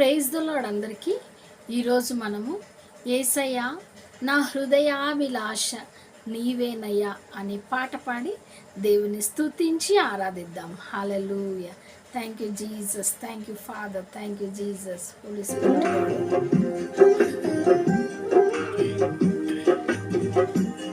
Praise దొల్లాడు అందరికీ. ఈరోజు మనము ఏసయ్యా నా హృదయాభిలాష నీవేనయ్యా అనే పాట పాడి దేవుని స్తుతించి ఆరాధిద్దాం. Hallelujah thank you Jesus thank you father thank you Jesus police Thank you.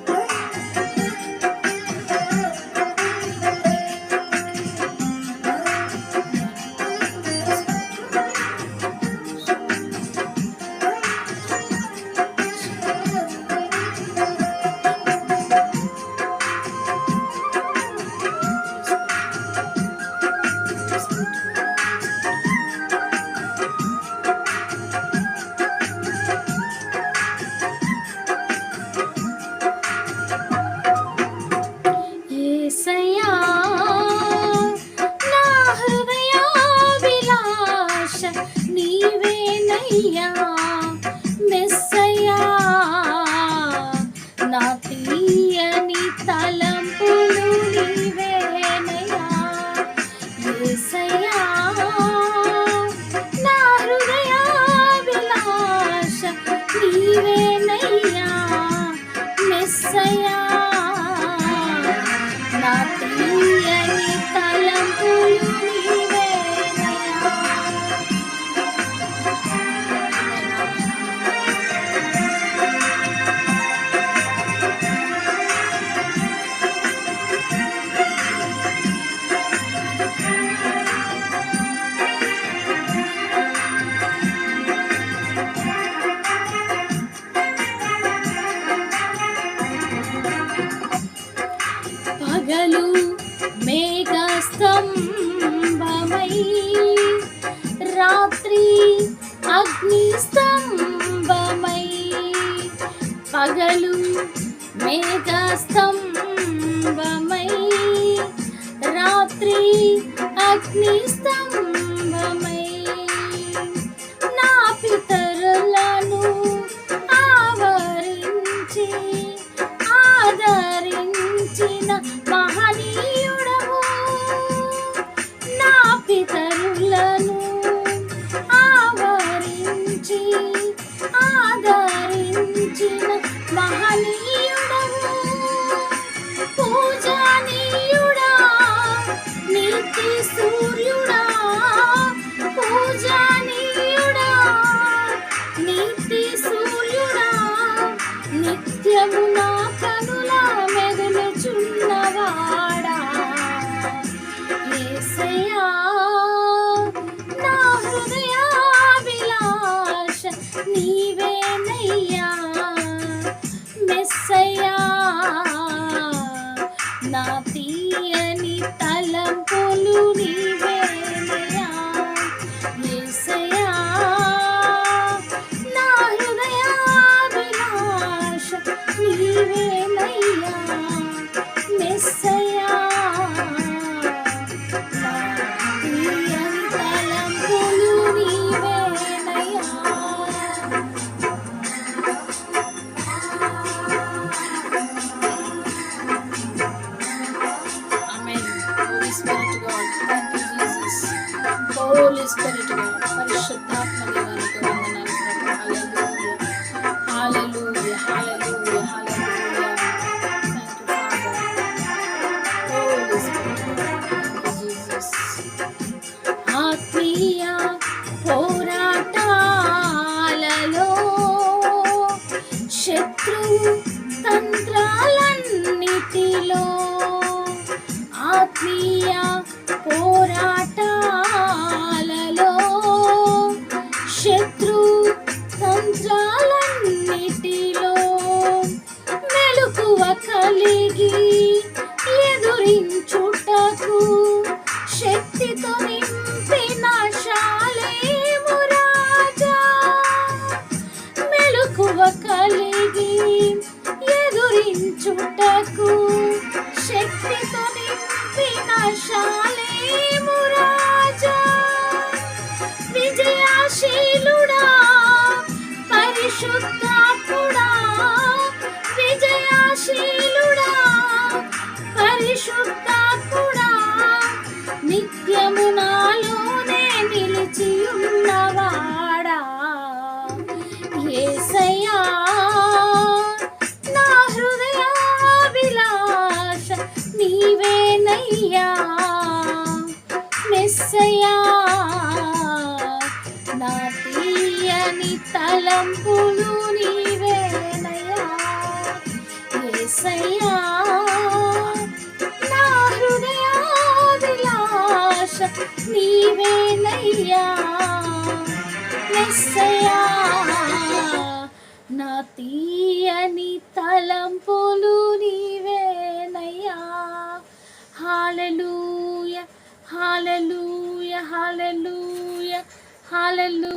రాత్రి అగ్ని స్తంభమై పగలు మేఘస్తంభమై రాత్రి అగ్ని స్తంభమై నా పితరులను ఆవరించి ఆదరించిన మహా సూర్యుడా పూజనీయుడా నీతి సూర్యుడా నిత్యము నా కనుల మెదులుచున్నవాడా. యేసయ్యా నా హృదయాభిలాష నీవేనయ్యా మెస్సయ్యా నా తలంపులు पिया पोराटा। పరిశుద్ధాత్ముడా విజయాశీలుడా పరిశుద్ధాత్ముడా నిత్యము నాలోనే నిలిచి ఉన్నవాడా ఏసయ్యా నా హృదయాభిలాష నీవేనయ్యా. మెస్సయ్యా తీయని తలంపులు నీవేనయ్యా ఎస్సయ్యా నా హృదయాభిలాష నీవేనయ్యా ఎస్సయ్యా నా తీయని